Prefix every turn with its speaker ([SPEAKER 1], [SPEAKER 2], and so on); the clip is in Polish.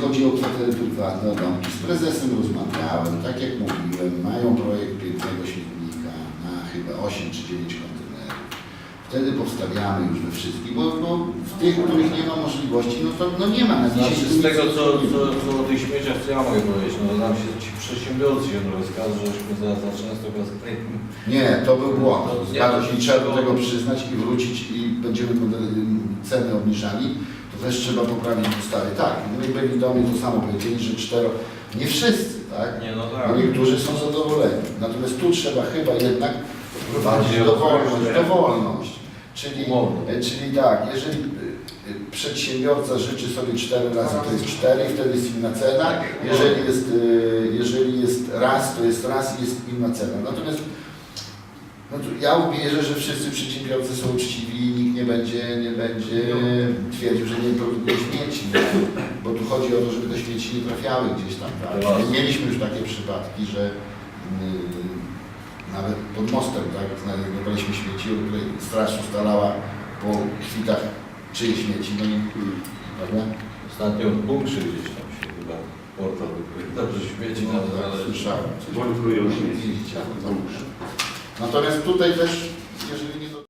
[SPEAKER 1] chodzi o kwatery prywatne, o domki, z prezesem rozmawiałem, tak jak mówiłem, mają projekt pięknego śmietnika na chyba 8 czy 9 kontenerów. Wtedy powstawiamy już we wszystkich, bo, bo w tych, których nie ma możliwości, no to no nie ma na dzisiaj.
[SPEAKER 2] Znaczy z tego co, co, co o tych śmieciach, co ja mogę powiedzieć, no nam się ci przedsiębiorcy się trochę skarżą, żeśmy za, za często kaskujemy.
[SPEAKER 1] Nie, to był błąd.
[SPEAKER 2] To nie,
[SPEAKER 1] Zgadza się, i trzeba do tego przyznać i wrócić i będziemy model- ceny obniżali. Też trzeba poprawić w ustawie. Tak, my byli do mnie to samo powiedzieli, że cztero, nie wszyscy, tak?
[SPEAKER 2] Nie no tak.
[SPEAKER 1] Niektórzy są zadowoleni. Natomiast tu trzeba chyba jednak wprowadzić dowolność, dowolność. Czyli, e, czyli tak, jeżeli e, przedsiębiorca życzy sobie cztery razy, to jest cztery, wtedy jest inna cena. Jeżeli jest, e, jeżeli jest raz, to jest raz i jest inna cena. Natomiast no to ja uwierzę, że wszyscy przedsiębiorcy są uczciwi i nikt nie będzie, nie będzie twierdził, że nie produkuje śmieci, nie? bo tu chodzi o to, żeby te śmieci nie trafiały gdzieś tam. Tak? Mieliśmy już takie przypadki, że yy, nawet pod mostem tak, znajdowaliśmy śmieci, o której straż ustalała po kwitach czyje śmieci, no i prawda?
[SPEAKER 2] Ostatnio w bunkrze gdzieś tam się chyba portal wypowiadał, że śmieci
[SPEAKER 1] No,
[SPEAKER 2] nam
[SPEAKER 1] tak, słyszałem.
[SPEAKER 3] Wątkują śmieci.
[SPEAKER 1] Natomiast tutaj też, jeżeli nie